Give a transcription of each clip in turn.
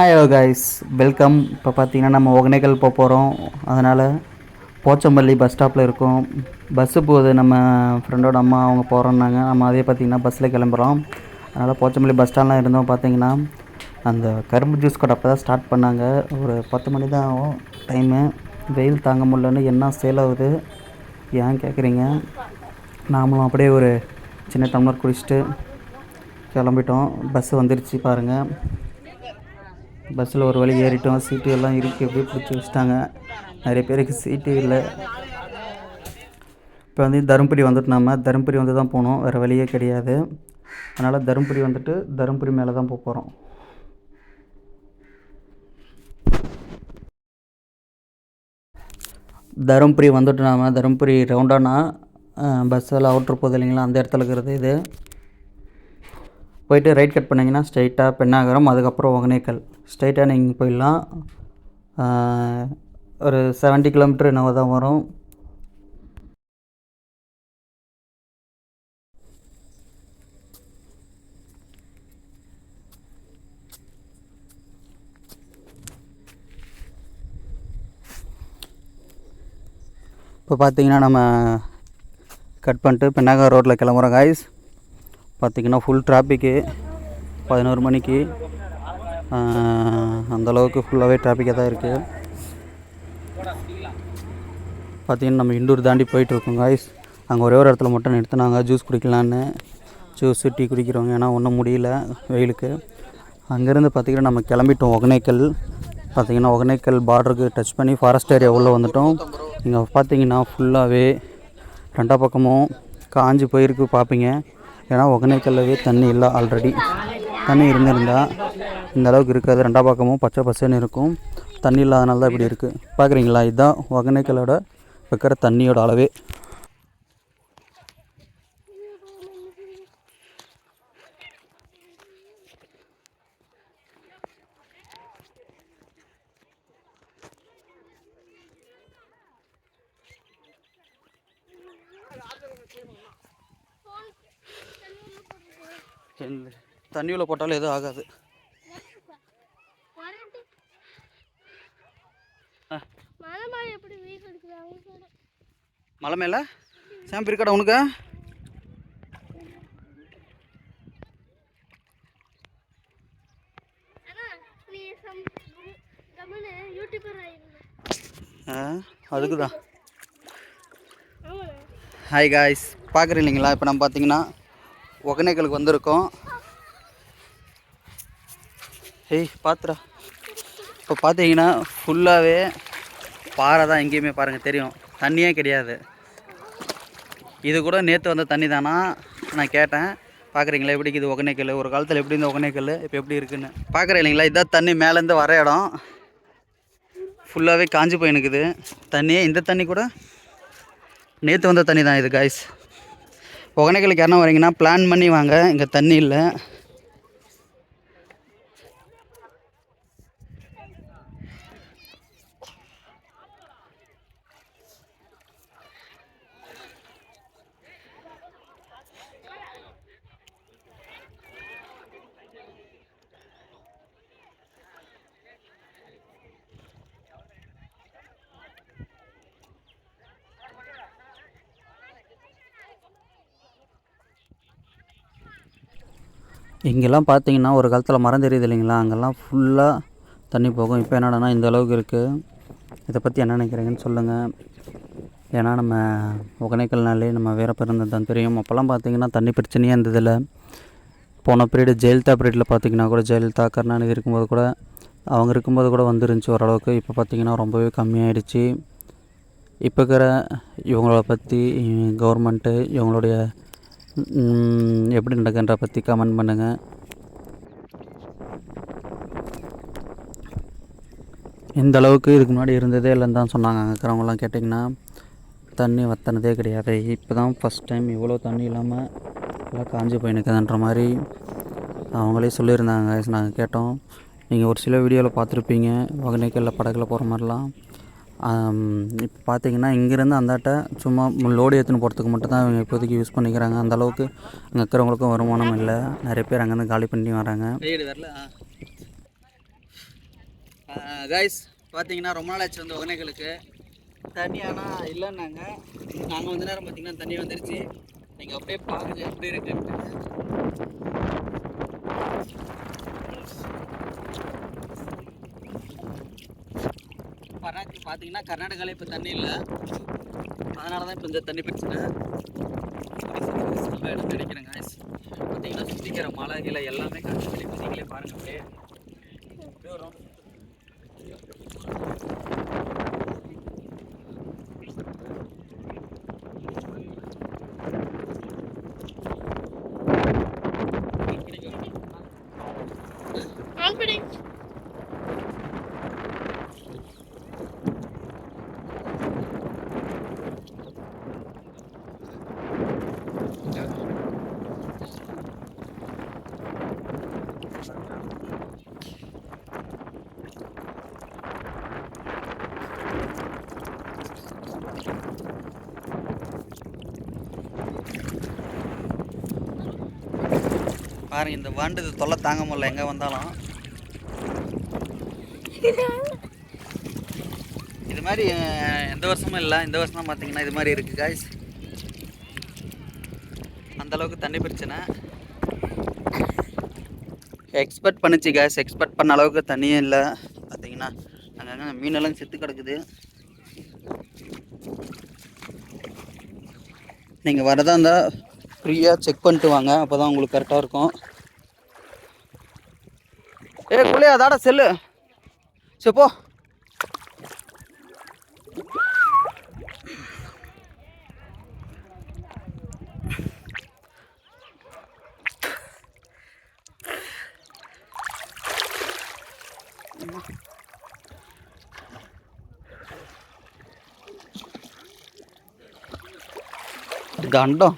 Hi guys welcome இப்போ பார்த்தீங்கன்னா நம்ம ஒகனேக்கல் போக போகிறோம் அதனால் போச்சம்பள்ளி பஸ் ஸ்டாப்பில் இருக்கோம். பஸ்ஸு போகுது நம்ம ஃப்ரெண்டோட அம்மா அவங்க போகிறோன்னாங்க நம்ம அதே பார்த்திங்கன்னா பஸ்ஸில் கிளம்புறோம். அதனால் போச்சம்பள்ளி பஸ் ஸ்டாண்ட்லாம் இருந்தோம் பார்த்தீங்கன்னா அந்த கரும்பு ஜூஸ் கடை அப்போ தான் ஸ்டார்ட் பண்ணாங்க. ஒரு பத்து மணி தான் ஆகும். டைமு வெயில் தாங்க முடியலன்னு என்ன சேல் ஆகுது? ஏன் கேட்குறீங்க நாமளும் அப்படியே ஒரு சின்ன டம்ளர் குடிச்சிட்டு கிளம்பிட்டோம். பஸ்ஸு வந்துருச்சு பாருங்கள் பஸ்ஸில் ஒரு வழி ஏறிட்டோம். சீட்டு எல்லாம் இறுக்கி அப்படியே பிடிச்சி வச்சுட்டாங்க. நிறைய பேருக்கு சீட்டு இல்லை. இப்போ வந்து தருமபுரி வந்துட்டு நம்ம தருமபுரி வந்து தான் போகணும். வேறு வழியே கிடையாது. அதனால் தருமபுரி வந்துட்டு தருமபுரி மேலே தான் போக போகிறோம் தருமபுரி வந்துட்டு நாம. தருமபுரி ரவுண்டானா பஸ்ஸில் அவுட்ரு போகுது இல்லைங்களா? அந்த இடத்துல இருக்கிறது இது. போயிட்டு ரைட் கட் பண்ணிங்கன்னா ஸ்ட்ரைட்டாக பெண்ணாகரம் அதுக்கப்புறம் ஒகனேக்கல் ஸ்ட்ரைட்டாக நீங்கள் போயிடலாம். ஒரு செவன்ட்டி கிலோமீட்டர் என்னவோ தான் வரும். இப்போ பார்த்தீங்கன்னா நம்ம கட் பண்ணிட்டு பெண்ணாகரம் ரோட்டில் கிளம்புறோம் காய்ஸ் பார்த்திங்கன்னா ஃபுல் டிராஃபிக்கு பதினோரு மணிக்கு அந்தளவுக்கு ஃபுல்லாகவே டிராஃபிக்காக தான் இருக்குது பார்த்திங்கன்னா நம்ம இண்டூர் தாண்டி போயிட்டுருக்கோம் காய்ஸ் அங்கே ஒரே ஒரு இடத்துல மட்டும் நிறுத்தினாங்க ஜூஸ் குடிக்கலான்னு ஜூஸு டீ குடிக்கிறவங்க ஏன்னா ஒன்றும் முடியல வெயிலுக்கு. அங்கேருந்து பார்த்திங்கன்னா நம்ம கிளம்பிட்டோம் ஒகனேக்கல். பார்த்திங்கன்னா ஒகனேக்கல் பார்டருக்கு டச் பண்ணி ஃபாரஸ்ட் ஏரியா உள்ளே வந்துட்டோம். இங்கே பார்த்திங்கன்னா ஃபுல்லாகவே ரெண்டா பக்கமும் காஞ்சி போயிருக்கு பார்ப்பீங்க ஏன்னா ஒகேனக்கல்லவே தண்ணி இல்லை ஆல்ரெடி தண்ணி இருந்திருந்தால் இந்த அளவுக்கு இருக்காது. ரெண்டா பக்கமும் பச்சை பசுன்னு இருக்கும். தண்ணி இல்லாதனால தான் இப்படி இருக்குது பார்க்குறீங்களா இதுதான் ஒகேனக்கலோட வைக்கிற தண்ணியோட அளவே. தண்ணியில் போட்டாலும் எதுவும் ஆகாது. மலை மலை? ஷாம்பு இருக்காடா உனக்கு அண்ணா நீ சம் கம்முன்னு யூடியூபர் ஆயிருந்த ஆ அதுக்கு தான் ஆமாண்ணா. ஹாய் காய்ஸ் பார்க்குறீங்க இல்லைங்களா இப்போ நம்ம பார்த்தீங்கன்னா ஒகனேக்கலுக்கு வந்திருக்கோம். ஏய் பாத்துரா இப்போ பார்த்தீங்கன்னா ஃபுல்லாகவே பாறை தான் எங்கேயுமே பாருங்கள் தெரியும். தண்ணியே கிடையாது. இது கூட நேற்று வந்த தண்ணி தானா? நான் கேட்டேன். பார்க்குறீங்களா எப்படி இருக்குது ஒகனேக்கல் ஒரு காலத்தில் எப்படி இந்த ஒகனேக்கல் இப்போ எப்படி இருக்குன்னு. பார்க்குறேன் இல்லைங்களா? இதான் தண்ணி மேலேருந்து வர இடம். ஃபுல்லாகவே காஞ்சி போயினுக்குது. தண்ணியே இந்த தண்ணி கூட நேற்று வந்த தண்ணி தான் இது காய்ஸ் ஒகேனக்கலுக்கு யாருன்னா வரீங்கன்னா பிளான் பண்ணி வாங்க. இங்கே தண்ணி இல்லை. இங்கெல்லாம் பார்த்தீங்கன்னா ஒரு காலத்தில் மரம் தெரியுது இல்லைங்களா? அங்கெல்லாம் ஃபுல்லாக தண்ணி போகும். இப்போ என்னடான்னா இந்த அளவுக்கு இருக்குது இதை பற்றி என்ன நினைக்கிறீங்கன்னு சொல்லுங்கள் ஏன்னா நம்ம ஒகனைக்கல்னாலே நம்ம வேற பிறந்தது தான் தெரியும். அப்போல்லாம் பார்த்தீங்கன்னா தண்ணி பிரச்சனையே இருந்ததில்ல. போன பீரியடு ஜெயலலிதா பீரியடில் பார்த்தீங்கன்னா கூட ஜெயலலிதா கருணாநிதி இருக்கும்போது கூட அவங்க இருக்கும்போது கூட வந்துருந்துச்சு ஓரளவுக்கு. இப்போ பார்த்தீங்கன்னா ரொம்பவே கம்மியாயிடுச்சு. இப்போ இருக்கிற இவங்கள பற்றி கவர்மெண்ட்டு இவங்களுடைய எப்படி நடக்குன்ற பற்றி கமெண்ட் பண்ணுங்கள் இந்த அளவுக்கு இதுக்கு முன்னாடி இருந்ததே இல்லைன்னு தான் சொன்னாங்க. அங்கே இருக்கிறவங்களாம் கேட்டிங்கன்னா தண்ணி வத்தினதே கிடையாது. இப்போ தான் ஃபஸ்ட் டைம் இவ்வளோ தண்ணி இல்லாமல் எல்லாம் காஞ்சி போயினுக்குதுன்ற மாதிரி அவங்களே சொல்லியிருந்தாங்க நாங்கள் கேட்டோம். நீங்கள் ஒரு சில வீடியோவில் பார்த்துருப்பீங்க. ஒகனைக்கல்ல படகுல போகிற மாதிரிலாம். இப்போ பார்த்தீங்கன்னா இங்கேருந்து அந்தாட்ட சும்மா லோடு ஏற்றுன்னு போகிறதுக்கு மட்டும் தான் இவங்க இப்போதைக்கு யூஸ் பண்ணிக்கிறாங்க. அந்த அளவுக்கு அங்கே இருக்கிறவங்களுக்கும் வருமானம் இல்லை. நிறைய பேர் அங்கேருந்து காலி பண்ணி வராங்க. கைஸ் பார்த்தீங்கன்னா ரொம்ப நாள் ஆச்சு வந்து ஒகனைகளுக்கு தண்ணி ஆனால் இல்லைன்னாங்க. நாங்கள் வந்து நேரம் பார்த்தீங்கன்னா தண்ணி வந்துருச்சு. நீங்கள் அப்படியே பாருங்க எப்படி இருக்குன்ட்டு. கர்நாடகா பார்த்தீங்கன்னா கர்நாடகாவில் இப்போ தண்ணி இல்லை. அதனால தான் இப்போ இந்த தண்ணி பிரச்சனை. நல்ல இடம் கிடைக்கிறேன் காய்ஸ் பார்த்தீங்கன்னா சுற்றிக்கிற மலை கீழே எல்லாமே காட்சி கிடைக்கும் நீங்களே பாருங்க அப்படியே. பாருங்க இந்த வண்டு இது தொல்லை தாங்க முடியல. எங்கே வந்தாலும். இது மாதிரி எந்த வருஷமும் இல்லை. இந்த வருஷம் பார்த்தீங்கன்னா இது மாதிரி இருக்குது காய்ஸ் அந்த அளவுக்கு தண்ணி பிரச்சனை. எக்ஸ்பெக்ட் பண்ணுச்சு காய்ஸ் எக்ஸ்பெக்ட் பண்ண அளவுக்கு தண்ணியும் இல்லை. பார்த்தீங்கன்னா அங்கங்கே மீனெல்லாம் செத்து கிடக்குது. நீங்கள் வரதா இருந்தால் ஃப்ரீயாக செக் பண்ணிட்டு வாங்க. அப்போ தான் உங்களுக்கு கரெக்டாக இருக்கும். ஏ குள்ளையா அதாடா செல்லு. சரி போ. கண்டம்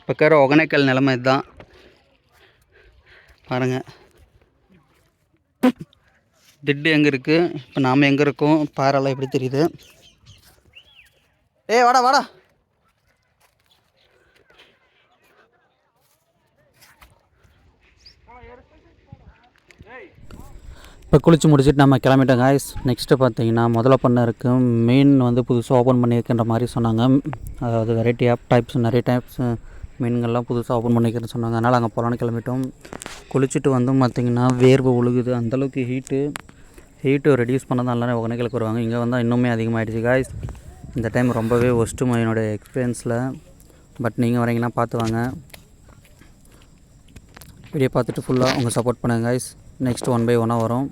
இப்போ இருக்கிற ஒகனைக்கல் நிலைமை இதுதான் பாருங்க திட்டு எங்கே இருக்குது இப்போ நாம் எங்கே இருக்கோம் பாறைலாம் எப்படி தெரியுது ஏய் வாடா வாடா இப்போ குளிச்சு முடிச்சுட்டு நம்ம கிளம்பிட்டோம் காய்ஸ் நெக்ஸ்ட்டு பார்த்தீங்கன்னா முதல்ல பண்ண இருக்கு மீன் வந்து புதுசாக ஓப்பன் பண்ணியிருக்கின்ற மாதிரி சொன்னாங்க. அதாவது வெரைட்டி ஆஃப் டைப்ஸ் நிறைய டைப்ஸ் மீன்கள்லாம் புதுசாக ஓப்பன் பண்ணிக்கிறேன்னு சொன்னாங்க. அதனால் அங்கே போகலான்னு கிளம்பிட்டோம். குளிச்சுட்டு வந்து பார்த்திங்கன்னா வேர்வை ஒழுகுது அந்தளவுக்கு ஹீட்டு ஹீட்டு ரெடியூஸ் பண்ணதான் எல்லாரும் ஒகனைகளுக்கு வருவாங்க. இங்கே வந்தால் இன்னுமே அதிகமாகிடுச்சு காய்ஸ் இந்த டைம் ரொம்பவே ஒஸ்ட்டு என்னோடய எக்ஸ்பீரியன்ஸில் பட் நீங்கள் வரீங்கன்னா பார்த்து வாங்க. வீடியோ பார்த்துட்டு ஃபுல்லாக உங்கள் சப்போர்ட் பண்ணுங்கள் காய்ஸ் நெக்ஸ்ட் ஒன் பை ஒன்னாக வரும்.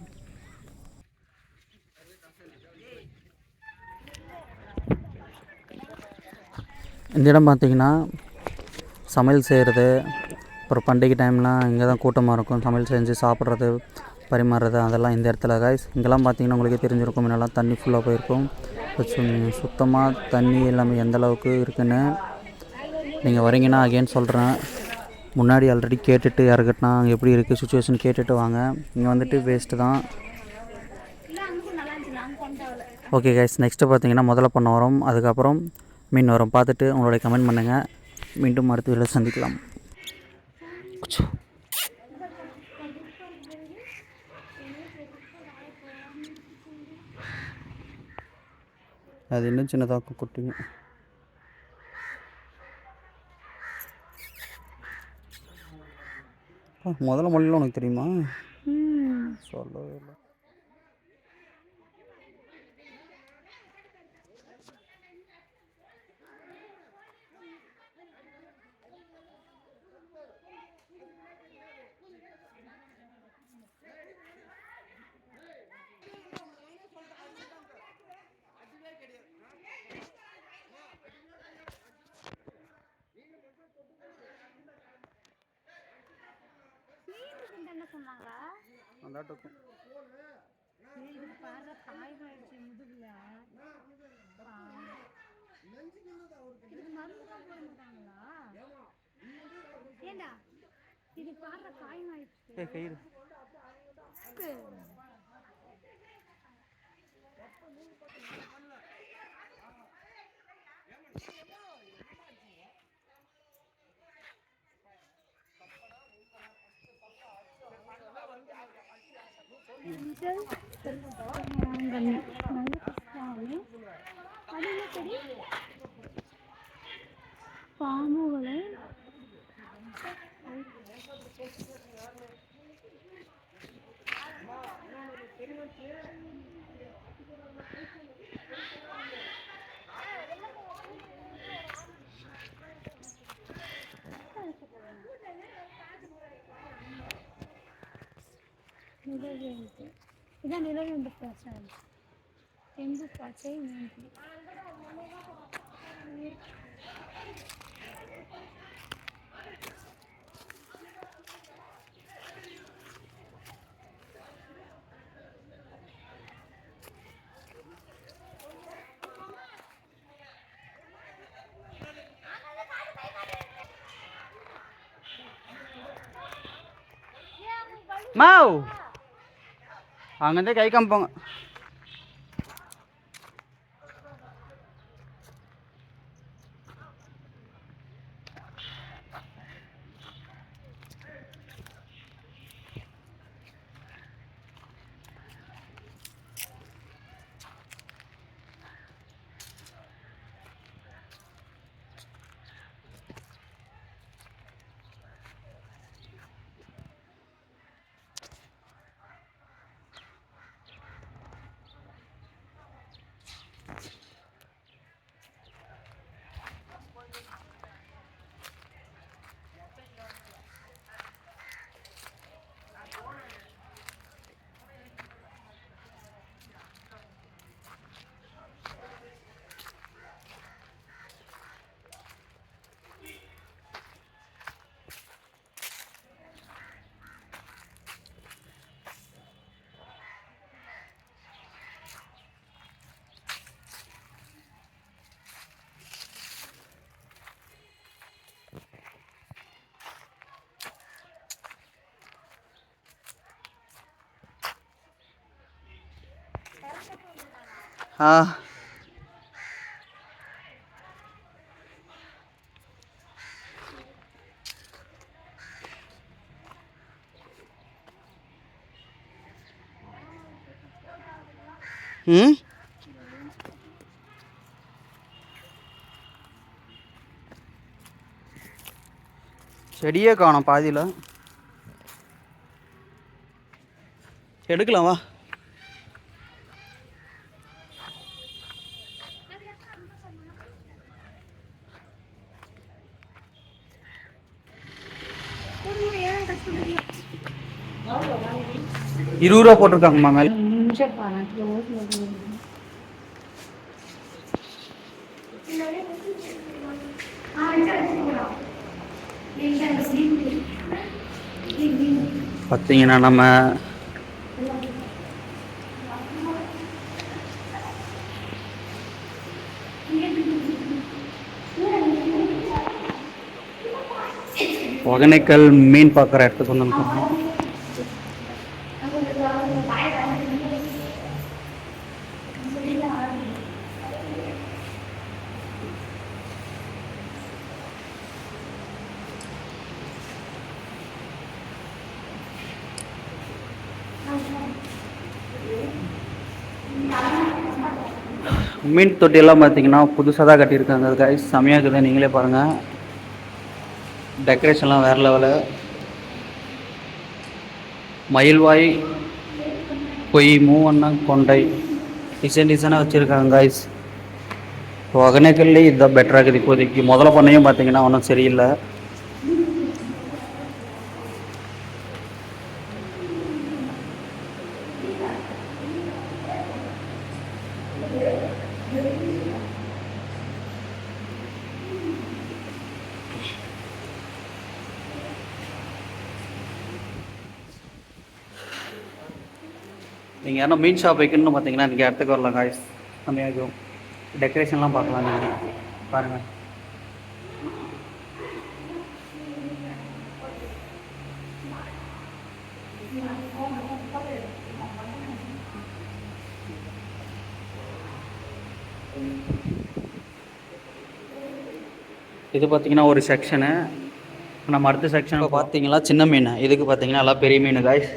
இந்த இடம் பார்த்திங்கன்னா சமையல் செய்கிறது அப்புறம் பண்டிகை டைம்லாம் இங்கே தான் கூட்டமாக இருக்கும். சமையல் செஞ்சு சாப்பிட்றது பரிமாறுறது அதெல்லாம் இந்த இடத்துல காய்ஸ் இங்கெல்லாம் பார்த்தீங்கன்னா உங்களுக்கே தெரிஞ்சிருக்கும் முன்னெல்லாம் தண்ணி ஃபுல்லாக போயிருக்கும். சுத்தமாக தண்ணி எல்லாமே எந்த அளவுக்கு இருக்குன்னு நீங்கள் வரீங்கன்னா அகேன் சொல்கிறேன் முன்னாடி ஆல்ரெடி கேட்டுட்டு யாருக்கட்டினா அங்கே எப்படி இருக்குது சுச்சுவேஷன் கேட்டுட்டு வாங்க. இங்கே வந்துட்டு வேஸ்ட்டு தான். ஓகே கைஸ் நெக்ஸ்ட்டு பார்த்தீங்கன்னா முதல்ல பண்ண வரும். அதுக்கப்புறம் மீன் வரும். பார்த்துட்டு உங்களுடைய கமெண்ட் பண்ணுங்கள் மீண்டும் அடுத்த வீடியோவில் சந்திக்கலாம். அது இன்னும் சின்னதாக குட்டிங்க. முதல்ல மொழியில் உனக்கு தெரியுமா? சொல்லவே இல்லை. என்ன சொன்னாங்க? அந்தாட்டுக்கும் ஏண்டா இது பாடுற காயமாயிடுச்சு. ஏ கயிறு மாங்கனி நல்ல మిర్రర్ రేంజ్ ఇదే మిర్రర్ రేంజ్ ప్రచారం రేంజ్ ప్రచారం ఏంటి Mau. അങ്ങനത്തെ കൈ കമ്പം ஆ. ம்? செடியே காணும் பாதியில். எடுக்கலாம் வா. இருபது ரூபா போட்டிருக்காங்கம்மா மேலே. பார்த்தீங்கன்னா நம்ம ஒகனைக்கல் மீன் பார்க்குற இடத்துக்கு வந்து மீன் தொட்டியெல்லாம் பார்த்தீங்கன்னா புதுசாக தான் கட்டியிருக்காங்க அது guys. செமையாக இருக்குது. நீங்களே பாருங்கள் டெக்கரேஷன்லாம் வேறு லெவலு மயில்வாய் பொய் மூவண்ணம் கொண்டை. டிசைன் டிசைனாக வச்சுருக்காங்க காய்ஸ் ஒகேனக்கல்லே இதுதான் பெட்டராக இருக்குது இப்போதைக்கு. முதல்ல பண்ணையும் பார்த்தீங்கன்னா ஒன்றும் சரியில்லை. நீங்கள் யாரும் மீன் ஷாப் வைக்கணும்னு பார்த்தீங்கன்னா இன்றைக்கி இடத்துக்கு வரலாம் காய்ஸ் செம்மையாகும் டெக்கரேஷன்லாம் பார்க்கலாம் நீங்கள் பாருங்கள் இது பார்த்தீங்கன்னா ஒரு செக்ஷனு நம்ம அடுத்த செக்ஷன் பார்த்தீங்களா சின்ன மீன். இதுக்கு பார்த்தீங்கன்னா எல்லாம் பெரிய மீன் காய்ஸ்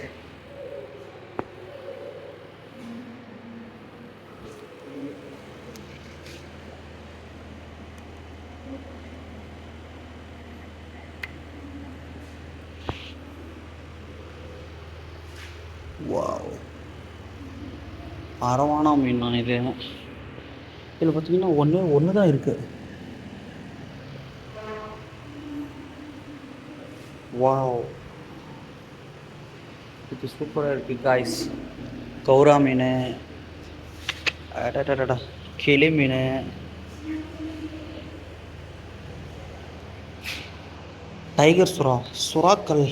வாவ் அரவானா மீன் இது. இதில் பார்த்தீங்கன்னா ஒன்று ஒன்று தான் இருக்குது வாவ் இது சூப்பராக இருக்குது காய்ஸ் கௌரா மீன் அடடடடா கிளி மீன் டைகர் சுறா சுறாக்கள்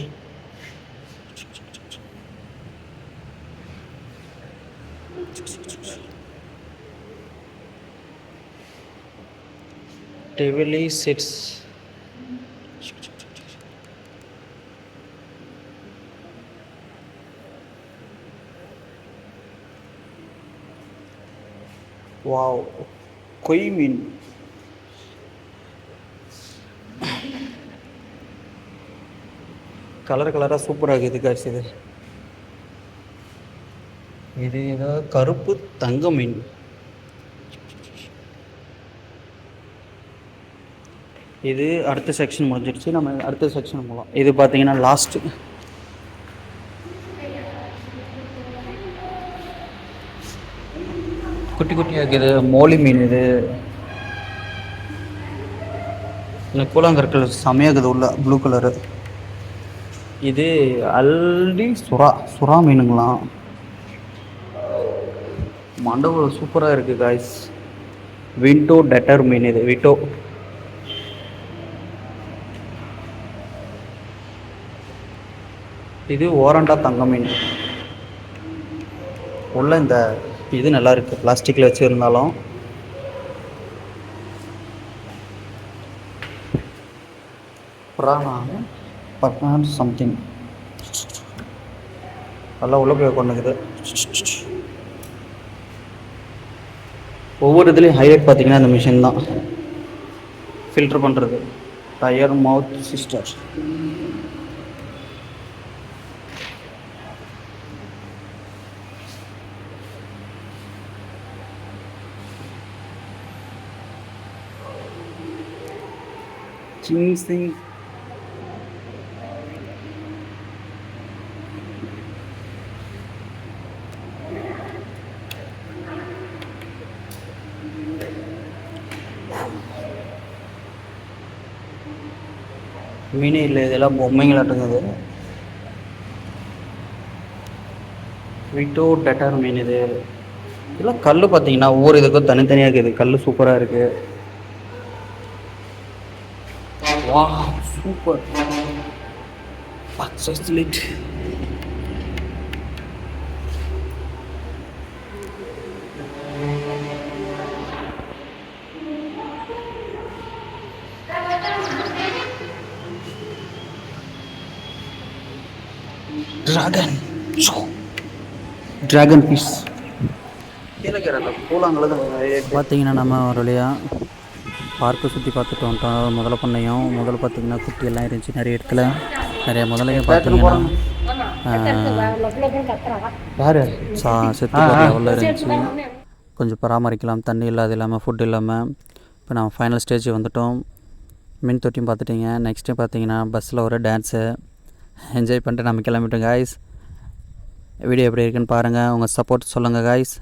டெவிலி செட்ஸ் வாவ். கொய் மீன் கலர் கலராக சூப்பராக இருக்குது காய்ச்சி இது. இது ஏதோ கருப்பு தங்க மீன் இது அடுத்த செக்ஷன் முடிஞ்சிடுச்சு நம்ம அடுத்த செக்ஷன் போகலாம் இது பார்த்தீங்கன்னா லாஸ்ட்டு குட்டி குட்டியாக இருக்குது. மோலி மீன் இது. இல்லை கூழாங்கற்கள் செமையாக இருக்குது உள்ள ப்ளூ கலரு இது அல்டி சுறா சுறா மீனுங்களாம். மண்டபம் சூப்பராக இருக்குது காய்ஸ் விண்டோ டெட்டர் மீன் இது விட்டோ இது ஓரண்டா தங்க மீன். உள்ள இந்த இது நல்லா இருக்கு. பிளாஸ்டிக்கில் வச்சுருந்தாலும். பிராணா பட்னான் சம்திங். நல்லா உள்ள போய் கொண்டுக்குது ஒவ்வொரு இதுலேயும் ஹைலைட் பார்த்தீங்கன்னா இந்த மிஷின் தான். ஃபில்டர் பண்ணுறது டயர் மவுத் சிஸ்டர் சிங்சிங் மீனே இல்லை இதெல்லாம் பொம்மைங்களாட்டுங்குது. விட்டோ டெட்டார் மீன் இது. இதெல்லாம் கல் பார்த்தீங்கன்னா ஒவ்வொரு இதுக்கும் தனித்தனியாக இருக்குது. கல் சூப்பராக இருக்குது வா super light dragon dragon piece பார்த்தீங்கன்னா நம்ம ஒரு வழியாக பார்க்கை சுற்றி பார்த்துட்டு வந்துட்டோம். முதல்ல பண்ணையும் முதல்ல பார்த்தீங்கன்னா குட்டி எல்லாம் இருந்துச்சு நிறைய இடத்துல. நிறைய முதலையும் பார்த்தீங்கன்னா செத்து எவ்வளோ இருந்துச்சு. கொஞ்சம் பராமரிக்கலாம். தண்ணி இல்லாத இல்லாமல் ஃபுட் இல்லாமல் இப்போ நம்ம ஃபைனல் ஸ்டேஜ் வந்துட்டோம். மின் தொட்டியும் பார்த்துட்டீங்க. நெக்ஸ்ட்டு பார்த்தீங்கன்னா பஸ்ஸில் ஒரு டான்ஸு என்ஜாய் பண்ணிட்டு நம்ம கிளம்பிட்டோம் காய்ஸ் வீடியோ எப்படி இருக்குன்னு பாருங்கள் உங்கள் சப்போர்ட் சொல்லுங்கள் காய்ஸ்